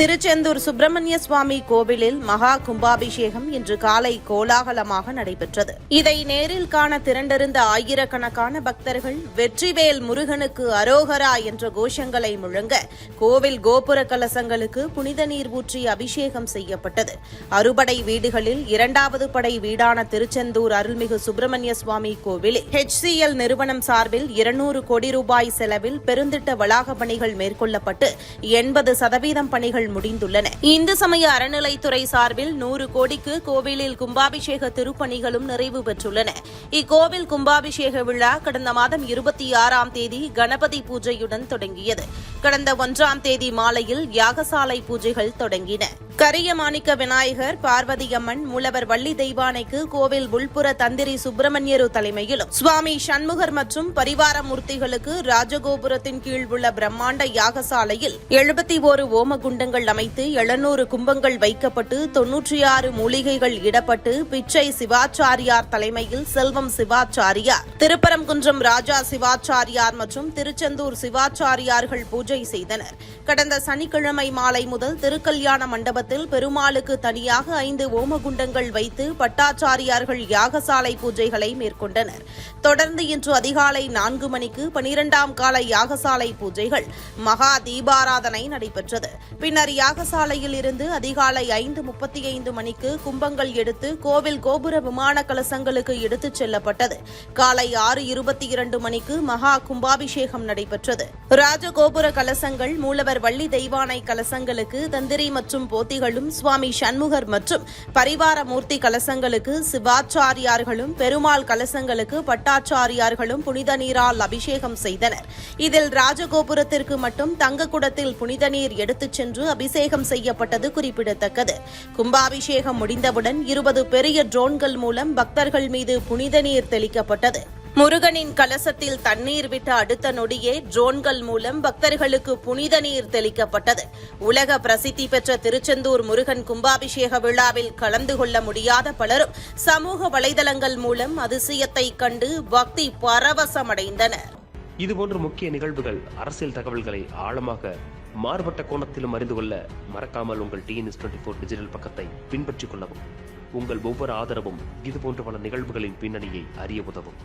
திருச்செந்தூர் சுப்பிரமணிய சுவாமி கோவிலில் மகா கும்பாபிஷேகம் இன்று காலை கோலாகலமாக நடைபெற்றது. இதை நேரில் காண திரண்டிருந்த ஆயிரக்கணக்கான பக்தர்கள் வெற்றிவேல் முருகனுக்கு அரோகரா என்ற கோஷங்களை முழங்க கோவில் கோபுர கலசங்களுக்கு புனித நீர் ஊற்றி அபிஷேகம் செய்யப்பட்டது. அறுபடை வீடுகளில் இரண்டாவது படை வீடான திருச்செந்தூர் அருள்மிகு சுப்பிரமணிய சுவாமி கோவிலில் ஹெச்சிஎல் நிறுவனம் சார்பில் இருநூறு கோடி ரூபாய் செலவில் பெருந்திட்ட வளாக பணிகள் மேற்கொள்ளப்பட்டு எண்பது சதவீதம் பணிகள் முடிந்துள்ளன. இந்து சமய அறநிலைத்துறை சார்பில் நூறு கோடிக்கு கோவிலில் கும்பாபிஷேக திருப்பணிகளும் நிறைவு பெற்றுள்ளன. இக்கோவில் கும்பாபிஷேக விழா கடந்த மாதம் இருபத்தி ஆறாம் தேதி கணபதி பூஜையுடன் தொடங்கியது. கடந்த ஒன்றாம் தேதி மாலையில் யாகசாலை பூஜைகள் தொடங்கின. கரிய மாணிக்க விநாயகர் பார்வதியம்மன் மூலவர் வள்ளி தெய்வானைக்கு கோவில் உள்புற தந்திரி சுப்பிரமணியரு தலைமையிலும் சுவாமி சண்முகர் மற்றும் பரிவார மூர்த்திகளுக்கு ராஜகோபுரத்தின் கீழ் உள்ள பிரம்மாண்ட யாகசாலையில் எழுபத்தி ஓரு ஓமகுண்டங்கள் அமைத்து எழுநூறு கும்பங்கள் வைக்கப்பட்டு தொன்னூற்றி ஆறு மூலிகைகள் இடப்பட்டு பிச்சை சிவாச்சாரியார் தலைமையில் செல்வம் சிவாச்சாரியார் திருப்பரங்குன்றம் ராஜா சிவாச்சாரியார் மற்றும் திருச்செந்தூர் சிவாச்சாரியார்கள் பூஜை செய்தனர். கடந்த சனிக்கிழமை மாலை முதல் திருக்கல்யாண மண்டபத்தில் பெருமாளுக்கு தனியாக ஐந்து ஓமகுண்டங்கள் வைத்து பட்டாச்சாரியார்கள் யாகசாலை பூஜைகளை மேற்கொண்டனர். தொடர்ந்து இன்று அதிகாலை நான்கு மணிக்கு பனிரெண்டாம் கால யாகசாலை பூஜைகள் மகா தீபாராதனை நடைபெற்றது. பின்னர் யாகசாலையில் இருந்து அதிகாலை ஐந்து முப்பத்தி ஐந்து மணிக்கு கும்பங்கள் எடுத்து கோவில் கோபுர விமான கலசங்களுக்கு எடுத்துச் செல்லப்பட்டது. காலை ஆறு இருபத்தி இரண்டு மணிக்கு மகா கும்பாபிஷேகம் நடைபெற்றது. ராஜகோபுர கலசங்கள் மூலவர் வள்ளி தெய்வானை கலசங்களுக்கு தந்திரி மற்றும் போத்தி மூர்த்திகளும் சுவாமி சண்முகர் மற்றும் பரிவார மூர்த்தி கலசங்களுக்கு சிவாச்சாரியார்களும் பெருமாள் கலசங்களுக்கு பட்டாச்சாரியார்களும் புனித நீரால் அபிஷேகம் செய்தனர். இதில் ராஜகோபுரத்திற்கு மட்டும் தங்க குடத்தில் புனித நீர் எடுத்துச் சென்று அபிஷேகம் செய்யப்பட்டது குறிப்பிடத்தக்கது. கும்பாபிஷேகம் முடிந்தவுடன் இருபது பெரிய ட்ரோன்கள் மூலம் பக்தர்கள் மீது புனித நீர் தெளிக்கப்பட்டது. முருகனின் கலசத்தில் தண்ணீர் விட்ட அடுத்த நொடியே ட்ரோன்கள் மூலம் பக்தர்களுக்கு புனித நீர் தெளிக்கப்பட்டது. உலக பிரசித்தி பெற்ற திருச்செந்தூர் முருகன் கும்பாபிஷேக விழாவில் கலந்து கொள்ள முடியாத பலரும் சமூக வலைதளங்கள் மூலம் அதிசயத்தை கண்டு பக்தி பரவசமடைந்தனர். இதுபோன்ற முக்கிய நிகழ்வுகள் அரசியல் தகவல்களை ஆழமாக மாறுபட்ட கோணத்திலும் அறிந்து கொள்ள மறக்காமல் உங்கள் டிஎன்எஸ் டுவெண்ட்டி ஃபோர் டிஜிட்டல் பக்கத்தை பின்பற்றிக் கொள்ளவும். உங்கள் ஒவ்வொரு ஆதரவும் இதுபோன்ற பல நிகழ்வுகளின் பின்னணியை அறிய உதவும்.